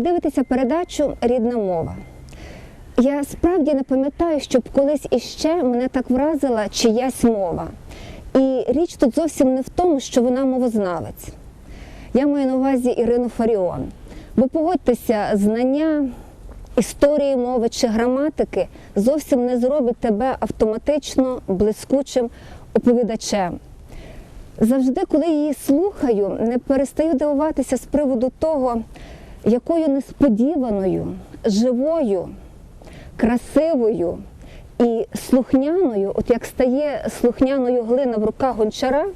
дивлюся передачу Рідна мова. Я справді не пам'ятаю, щоб колись іще мене так вразила чиясь мова. І річ тут зовсім не в тому, що вона мовознавець. Я маю на увазі Ірину Фаріон. Бо погодьтеся, знання історії мови чи граматики зовсім не зробить тебе автоматично блискучим оповідачем. Завжди, коли її слухаю, не перестаю дивуватися з приводу того, якою несподіваною, живою, красивою і слухняною, от як стає слухняною глина в руках гончара,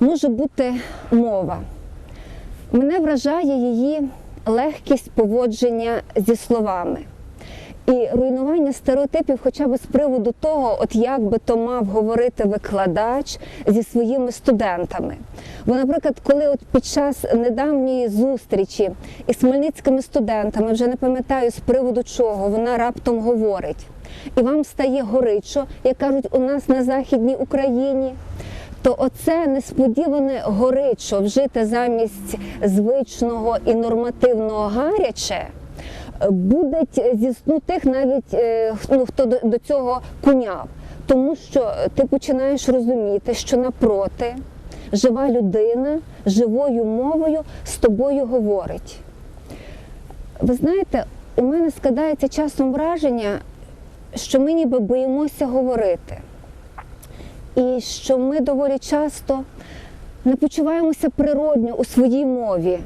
може бути мова. Мене вражає її легкість поводження зі словами. І руйнування стереотипів, хоча б з приводу того, от як би то мав говорити викладач зі своїми студентами. Бо, наприклад, коли от під час недавньої зустрічі із хмельницькими студентами, вже не пам'ятаю з приводу чого, вона раптом говорить, і вам стає горичо, як кажуть, у нас на Західній Україні. То оце несподіване горичо вжите замість звичного і нормативного гаряче буде зі тих навіть е, ну, хто до цього куняв. Тому що ти починаєш розуміти, що напроти жива людина живою мовою з тобою говорить. Ви знаєте, у мене складається часом враження, що ми ніби боїмося говорити. І що ми доволі часто не почуваємося природньо у своїй мові.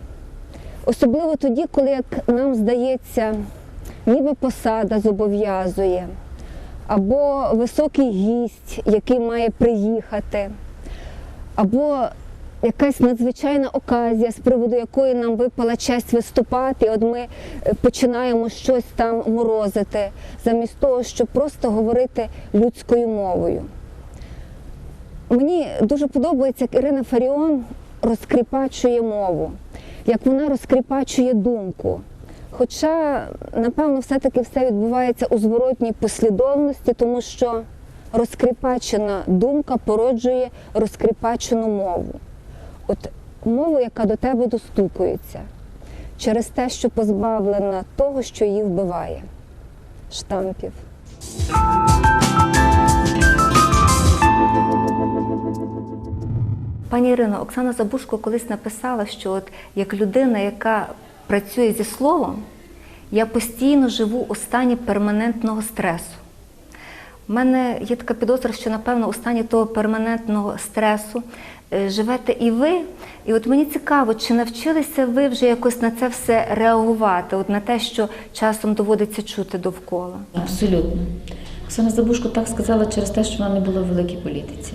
Особливо тоді, коли, як нам здається, ніби посада зобов'язує, або високий гість, який має приїхати, або якась надзвичайна оказія, з приводу якої нам випала честь виступати, от ми е, починаємо щось там морозити, замість того, щоб просто говорити людською мовою. Мені дуже подобається, як Ірина Фаріон розкріпачує мову, як вона розкріпачує думку. Хоча, напевно, все-таки все відбувається у зворотній послідовності, тому що розкріпачена думка породжує розкріпачену мову. От мову, яка до тебе достукується, через те, що позбавлена того, що її вбиває, штампів. Пані Ірино, Оксана Забушко колись написала, що от як людина, яка працює зі словом, я постійно живу у стані перманентного стресу. У мене є така підозра, що, напевно, у стані того перманентного стресу е, живете і ви. І от мені цікаво, чи навчилися ви вже якось на це все реагувати, от на те, що часом доводиться чути довкола? Абсолютно. Оксана Забушко так сказала через те, що вона не була в великій політиці.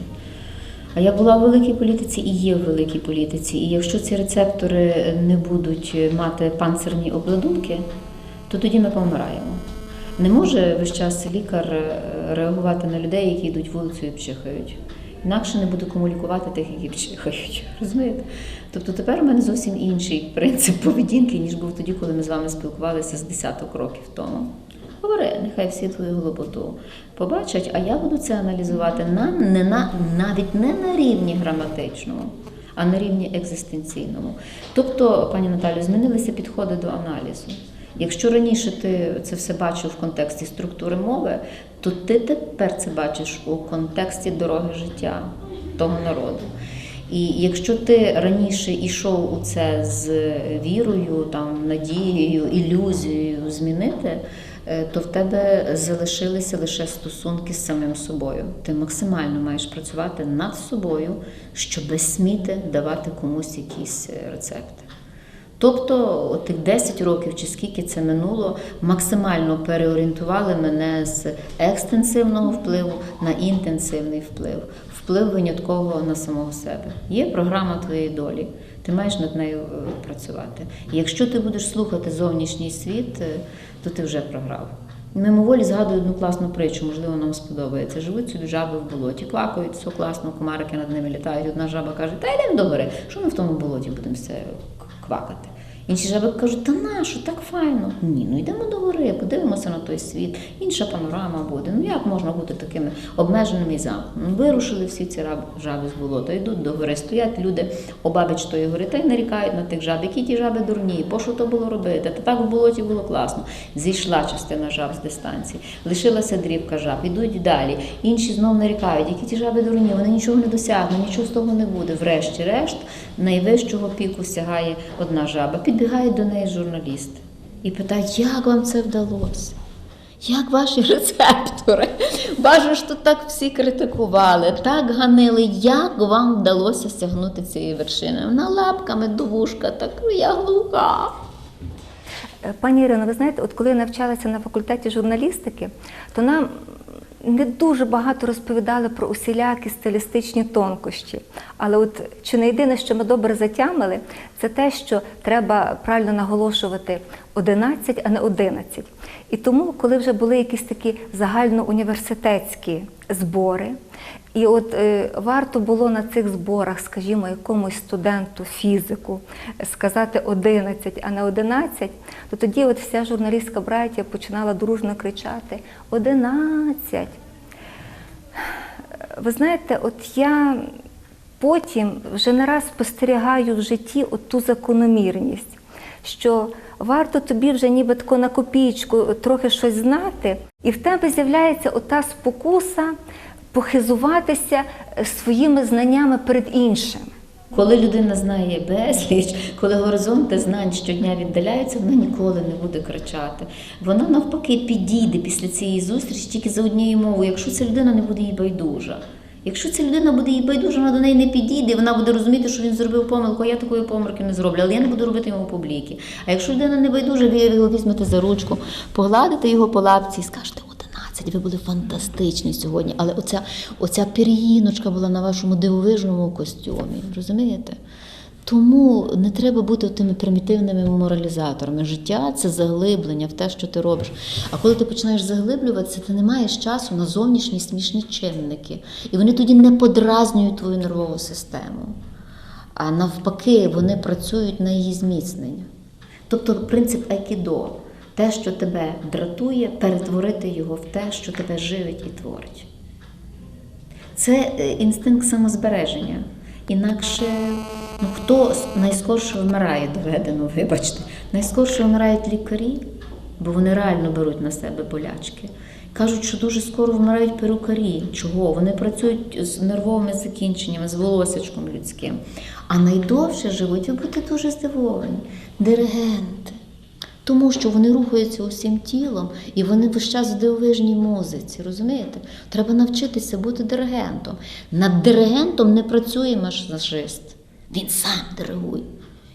А я була в великій політиці і є в великій політиці. І якщо ці рецептори не будуть мати панцирні обладунки, то тоді ми помираємо. Не може весь час лікар е, реагувати на людей, які йдуть вулицею і пчихають. Інакше не буде кому лікувати тих, які пчихають. Розумієте? Тобто тепер у мене зовсім інший принцип поведінки, ніж був тоді, коли ми з вами спілкувалися з десяток років тому. Говори, нехай всі твою глиботу побачать, а я буду це аналізувати на, не на, навіть не на рівні граматичному, а на рівні екзистенційному. Тобто, пані Наталю, змінилися підходи до аналізу. Якщо раніше ти це все бачив в контексті структури мови, то ти тепер це бачиш у контексті дороги життя того народу. І якщо ти раніше йшов у це з вірою, там, надією, ілюзією змінити, то в тебе залишилися лише стосунки з самим собою. Ти максимально маєш працювати над собою, щоб сміти давати комусь якісь е, рецепти. Тобто, тих 10 років чи скільки це минуло, максимально переорієнтували мене з екстенсивного впливу на інтенсивний вплив, вплив винятково на самого себе. Є програма твоєї долі, ти маєш над нею е, працювати. І якщо ти будеш слухати зовнішній світ, е, то ти вже програв. Мимоволі згадую одну класну притчу, можливо, нам сподобається. Живуть собі жаби в болоті, квакають, все класно, комарики над ними літають. Одна жаба каже, та йдемо до гори, що ми в тому болоті будемо все квакати. Інші жаби кажуть, та на, що так файно. Ні, ну йдемо до гори, подивимося на той світ, інша панорама буде. Ну як можна бути такими обмеженими і замкненими? Ну, Вирушили всі ці жаби з болота, йдуть до гори, стоять люди обабіч тої гори та й нарікають на тих жаб, які ті жаби дурні, по що то було робити? Та так в болоті було класно. Зійшла частина жаб з дистанції, лишилася дрібка жаб, ідуть далі. Інші знов нарікають, які ті жаби дурні, вони нічого не досягнуть, нічого з того не буде. Врешті-решт, найвищого піку сягає одна жаба. Підбігають до неї журналісти і питають, як вам це вдалося? Як ваші рецептори? Бачу, що так всі критикували, так ганили. Як вам вдалося сягнути цієї вершини? Вона лапками до вушка, так «Ну, я глуха. Пані Ірино, ви знаєте, от коли я навчалася на факультеті журналістики, то нам не дуже багато розповідали про усілякі стилістичні тонкощі. Але от чи не єдине, що ми добре затямили, це те, що треба правильно наголошувати 11, а не 11. І тому, коли вже були якісь такі загальноуніверситетські збори, і от е, варто було на цих зборах, скажімо, якомусь студенту фізику сказати 11, а не 11, то тоді от вся журналістська браття починала дружно кричати 11. Ви знаєте, от я потім вже не раз спостерігаю в житті от ту закономірність, що варто тобі вже ніби тако на копійку трохи щось знати, і в тебе з'являється ота спокуса похизуватися своїми знаннями перед іншим. Коли людина знає безліч, коли горизонти знань щодня віддаляються, вона ніколи не буде кричати. Вона навпаки підійде після цієї зустрічі тільки за однією мовою, якщо ця людина не буде їй байдужа. Якщо ця людина буде їй байдуже, вона до неї не підійде, вона буде розуміти, що він зробив помилку, я такої помилки не зроблю, але я не буду робити йому публіки. А якщо людина не байдуже, ви його візьмете за ручку, погладите його по лапці і скажете 11, ви були фантастичні сьогодні, але оця, оця пір'їночка була на вашому дивовижному костюмі. Розумієте? Тому не треба бути тими примітивними моралізаторами. Життя це заглиблення в те, що ти робиш. А коли ти починаєш заглиблюватися, ти не маєш часу на зовнішні смішні чинники. І вони тоді не подразнюють твою нервову систему. А навпаки, вони працюють на її зміцнення. Тобто принцип айкідо те, що тебе дратує, перетворити його в те, що тебе живить і творить. Це е, інстинкт самозбереження. Інакше, ну хто найскорше вмирає, доведено, вибачте. Найскорше вмирають лікарі, бо вони реально беруть на себе болячки. Кажуть, що дуже скоро вмирають перукарі. Чого? Вони працюють з нервовими закінченнями, з волосячком людським. А найдовше живуть, ви будете дуже здивовані. Диригенти. Тому що вони рухаються усім тілом і вони весь час в дивовижній музиці, розумієте? Треба навчитися бути диригентом. Над диригентом не працює масажист. Він сам диригує.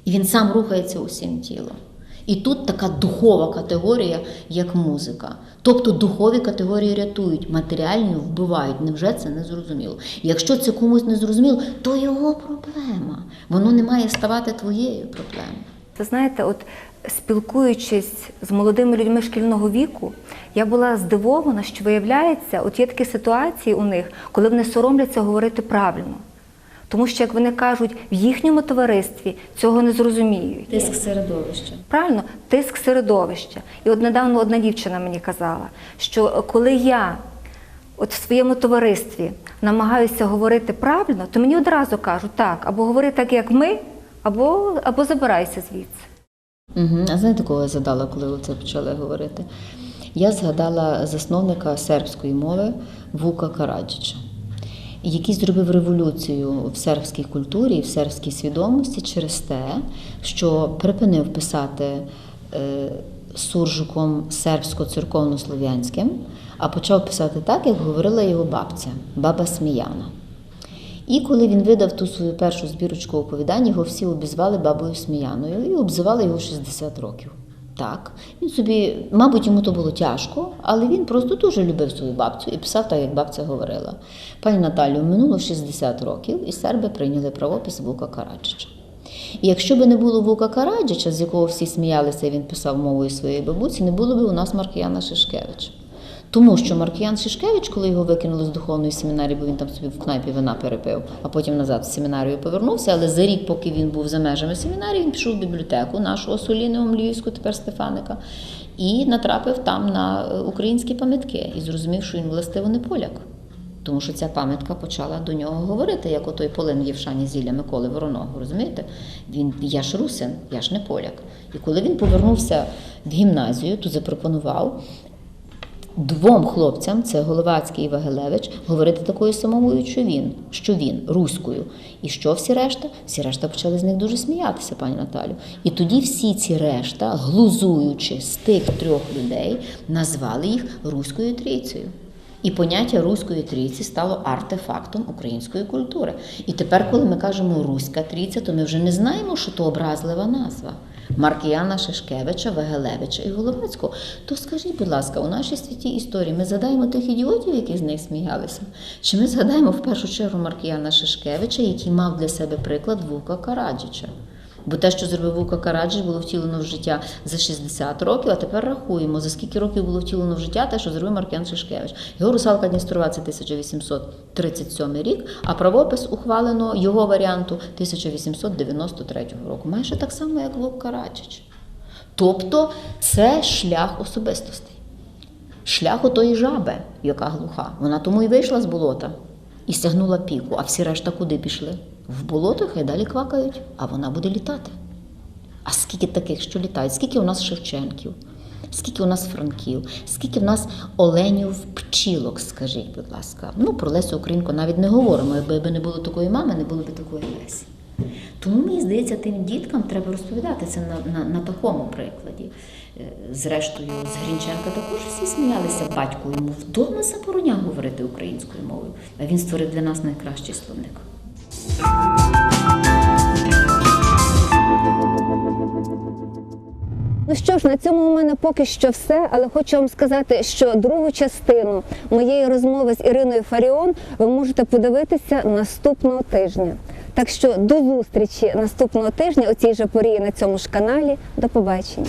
І він сам рухається усім тілом. І тут така духова категорія, як музика. Тобто духові категорії рятують, матеріальні вбивають. Невже це не зрозуміло? Якщо це комусь не зрозуміло, то його проблема. Воно не має ставати твоєю проблемою. Ви знаєте, от спілкуючись з молодими людьми шкільного віку, я була здивована, що виявляється, от є такі ситуації у них, коли вони соромляться говорити правильно. Тому що, як вони кажуть, в їхньому товаристві цього не зрозуміють. Тиск середовища. Правильно, тиск середовища. І от недавно одна дівчина мені казала, що коли я от в своєму товаристві намагаюся говорити правильно, то мені одразу кажуть, так, або говори так, як ми, або, або забирайся звідси. Угу. А знаєте, кого я згадала, коли це почали говорити? Я згадала засновника сербської мови Вука Караджича, який зробив революцію в сербській культурі і в сербській свідомості через те, що припинив писати е, суржиком сербсько-церковно-слов'янським, а почав писати так, як говорила його бабця, баба Сміяна. І коли він видав ту свою першу збірочку оповідань, його всі обізвали бабою Сміяною і обзивали його 60 років. Так, він собі, мабуть, йому то було тяжко, але він просто дуже любив свою бабцю і писав так, як бабця говорила. Пані Наталію, минуло 60 років, і серби прийняли правопис Вука Караджича. І якщо б не було Вука Караджича, з якого всі сміялися, і він писав мовою своєї бабусі, не було б у нас Маркіяна Шишкевича. Тому що Маркіян Шишкевич, коли його викинули з духовної семінарії, бо він там собі в кнайпі вина перепив, а потім назад в семінарію повернувся. Але за рік, поки він був за межами семінарії, він пішов в бібліотеку нашого Соліного Мліївського, тепер Стефаника, і натрапив там на е, українські пам'ятки і зрозумів, що він властиво не поляк. Тому що ця пам'ятка почала до нього говорити, як отой полин Євшані зілля Миколи Вороного. Розумієте? Він я ж русин, я ж не поляк. І коли він повернувся в гімназію, то запропонував двом хлопцям, це Головацький і Вагелевич, говорити такою самою, що він, що він руською. І що всі решта? Всі решта почали з них дуже сміятися, пані Наталю. І тоді всі ці решта, глузуючи з тих трьох людей, назвали їх руською трійцею. І поняття руської трійці стало артефактом української культури. І тепер, коли ми кажемо руська трійця, то ми вже не знаємо, що то образлива назва. Маркіяна Шишкевича, Вегелевича і Головецького. То скажіть, будь ласка, у нашій святій історії ми згадаємо тих ідіотів, які з них сміялися? Чи ми згадаємо в першу чергу Маркіяна Шишкевича, який мав для себе приклад Вука Караджича? Бо те, що зробив Вука Караджич, було втілено в життя за 60 років, а тепер рахуємо, за скільки років було втілено в життя те, що зробив Маркіян Шишкевич. Його русалка Дністрова це 1837 рік, а правопис ухвалено його варіанту 1893 року. Майже так само, як Вук Караджич. Тобто це шлях особистостей. Шлях отої жаби, яка глуха. Вона тому і вийшла з болота і стягнула піку. А всі решта куди пішли? В болото хай далі квакають, а вона буде літати. А скільки таких, що літають? Скільки у нас Шевченків? Скільки у нас Франків, скільки в нас оленів пчілок, скажіть, будь ласка. Ну, про Лесю Українку навіть не говоримо. Якби не було такої мами, не було б такої Лесі. Тому мені здається, тим діткам треба розповідати це на, на, на такому прикладі. Е, Зрештою, з Грінченка також всі сміялися батьку йому вдома забороняв говорити українською мовою. А він створив для нас найкращий словник. Ну що ж, на цьому у мене поки що все, але хочу вам сказати, що другу частину моєї розмови з Іриною Фаріон ви можете подивитися наступного тижня. Так що до зустрічі наступного тижня у цій же порі на цьому ж каналі. До побачення.